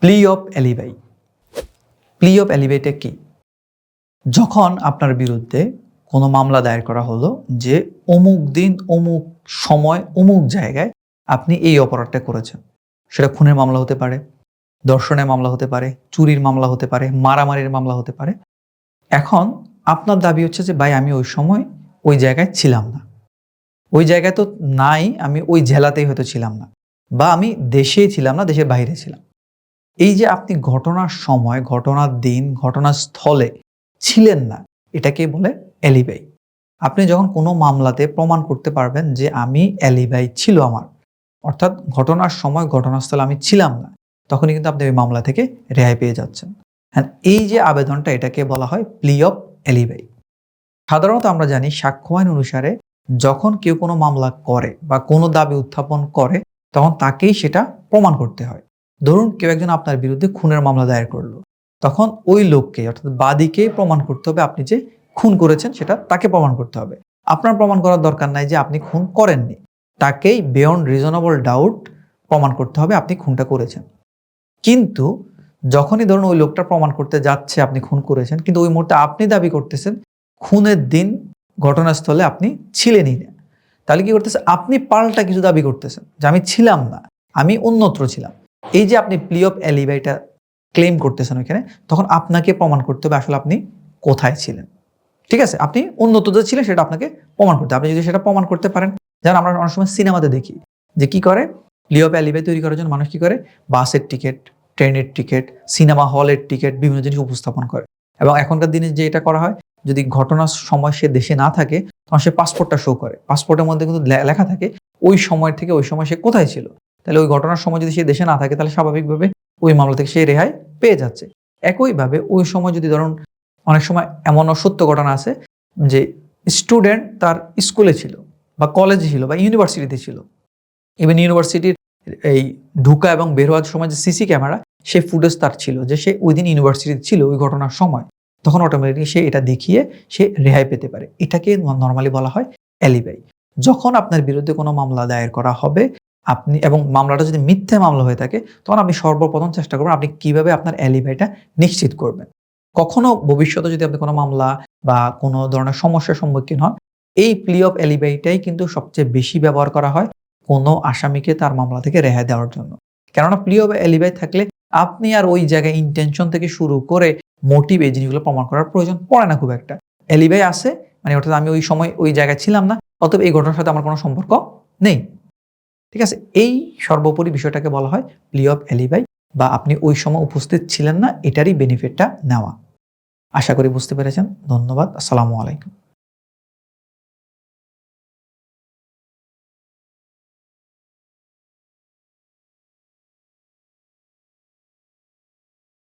Plea of alibi plea of অ্যালিবাইটা কি? যখন আপনার বিরুদ্ধে কোনো মামলা দায়ের করা হলো যে অমুক দিন, অমুক সময়, অমুক জায়গায় আপনি এই অপরাধটা করেছেন, সেটা খুনের মামলা হতে পারে দর্শনের মামলা হতে পারে, চুরির মামলা হতে পারে, মারামারির মামলা হতে পারে। এখন আপনার দাবি হচ্ছে যে, ভাই, আমি ওই সময় ওই জায়গায় ছিলাম না। ওই জায়গায় তো নাই, আমি ওই জেলাতেই হয়তো ছিলাম না। বা আমি দেশেই ছিলাম না, দেশের বাইরে ছিলাম। এই যে আপনি ঘটনার সময়, ঘটনার দিন, ঘটনার স্থলে ছিলেন না, এটাকে বলে অ্যালিবাই। আপনি যখন কোনো মামলাতে প্রমাণ করতে পারবেন যে আমি অ্যালিবাই ছিল আমার, অর্থাৎ ঘটনার সময়, ঘটনাস্থলে আমি ছিলাম না, তখনই কিন্তু আপনি ওই মামলা থেকে রেহাই পেয়ে যাচ্ছেন। হ্যাঁ এই যে আবেদনটা এটাকে বলা হয় প্লি অফ অ্যালিবাই। সাধারণত আমরা জানি সাক্ষ্য আইন অনুসারে যখন কেউ কোনো মামলা করে বা কোনো দাবি উত্থাপন করে, তখন তাকেই সেটা প্রমাণ করতে হয়। ধরুন কেউ একজন আপনার বিরুদ্ধে খুনের মামলা দায়ের করল, তখন ওই লোককে, অর্থাৎ বাদীকে প্রমাণ করতে হবে আপনি যে খুন করেছেন, সেটা তাকে প্রমাণ করতে হবে। আপনার প্রমাণ করার দরকার নাই যে আপনি খুন করেননি। তাকেই বিয়ন্ড রিজনেবল ডাউট প্রমাণ করতে হবে আপনি খুনটা করেছেন। কিন্তু যখনই ধরুন ওই লোকটা প্রমাণ করতে যাচ্ছে আপনি খুন করেছেন, কিন্তু ওই মুহূর্তে আপনি দাবি করতেছেন, খুনের দিন ঘটনাস্থলে আপনি ছিলেনই না। তাহলে কি করতেছে? আপনি পাল্টা কিছু দাবি করতেছেন যে আমি ছিলাম না, আমি অন্যত্র ছিলাম। এই যে আপনি প্লি অফ অ্যালিবাইটা ক্লেম করতেছেন ওইখানে, তখন আপনাকে প্রমাণ করতে হবে আসলে আপনি কোথায় ছিলেন। ঠিক আছে? আপনি অন্যত্র যে ছিলেন, সেটা আপনাকে প্রমাণ করতে। আপনি যদি সেটা প্রমাণ করতে পারেন, যেমন আমরা অনেক সময় সিনেমাতে দেখি যে কি করে? প্লি অফ অ্যালিবাই তৈরি করার জন্য মানুষ কি করে? বাসের টিকিট ট্রেনের টিকিট সিনেমা হলের টিকিট বিভিন্ন জিনিস উপস্থাপন করে। এবং এখনকার দিনে যে এটা করা হয়, যদি ঘটনার সময় সে দেশে না থাকে, তখন সে পাসপোর্টটা শো করে। পাসপোর্টের মধ্যে কিন্তু লেখা থাকে, ওই সময় থেকে ওই সময় সে কোথায় ছিল? তাহলে ওই ঘটনার সময় যদি সে দেশে না থাকে, তাহলে স্বাভাবিকভাবে ওই মামলা থেকে সে রেহাই পেয়ে যাচ্ছে। একইভাবে ওই সময় যদি ধরুন অনেক সময় এমনও সত্য ঘটনা আছে যে স্টুডেন্ট তার স্কুলে ছিল বা কলেজে ছিল বা ইউনিভার্সিটিতে ছিল। ইভেন ইউনিভার্সিটির এই ঢুকা এবং বের হওয়ার সময় যে সিসি ক্যামেরা সে ফুটেজ তার ছিল যে সে ওই দিন ইউনিভার্সিটিতে ছিল ওই ঘটনার সময়। তখন অটোমেটিক সে এটা দেখিয়ে সে রেহাই পেতে পারে। এটাকে নর্মালি বলা হয় অ্যালিবাই যখন আপনার বিরুদ্ধে কোনো মামলা দায়ের করা হবে আপনি এবং মামলাটা যদি মিথ্যে মামলা হয়ে থাকে, তখন আপনি সর্বপ্রথম চেষ্টা করবেন আপনি কীভাবে আপনার অ্যালিবাইটা নিশ্চিত করবেন। কখনো ভবিষ্যতে যদি আপনি কোনো মামলা বা কোনো ধরনের সমস্যার সম্মুখীন হন, এই প্লি অফ অ্যালিবাইটাই কিন্তু সবচেয়ে বেশি ব্যবহার করা হয় কোনো আসামিকে তার মামলা থেকে রেহাই দেওয়ার জন্য। কেননা প্লি অফ অ্যালিবাই থাকলে আপনি আর ওই জায়গায় ইন্টেনশন থেকে শুরু করে মোটিভ এই জিনিসগুলো প্রমাণ করার প্রয়োজন পড়ে না খুব একটা। অ্যালিবাই আছে মানে অর্থাৎ আমি ওই সময় ওই জায়গায় ছিলাম না, অতএব এই ঘটনার সাথে আমার কোনো সম্পর্ক নেই। ঠিক আছে? এই সর্বোপরি বিষয়টাকে বলা হয় প্লি অফ অ্যালিবাই বা আপনি ওই সময় উপস্থিত ছিলেন না, এটারই বেনিফিটটা নেওয়া। আশা করি বুঝতে পেরেছেন। ধন্যবাদ। আসসালামু আলাইকুম।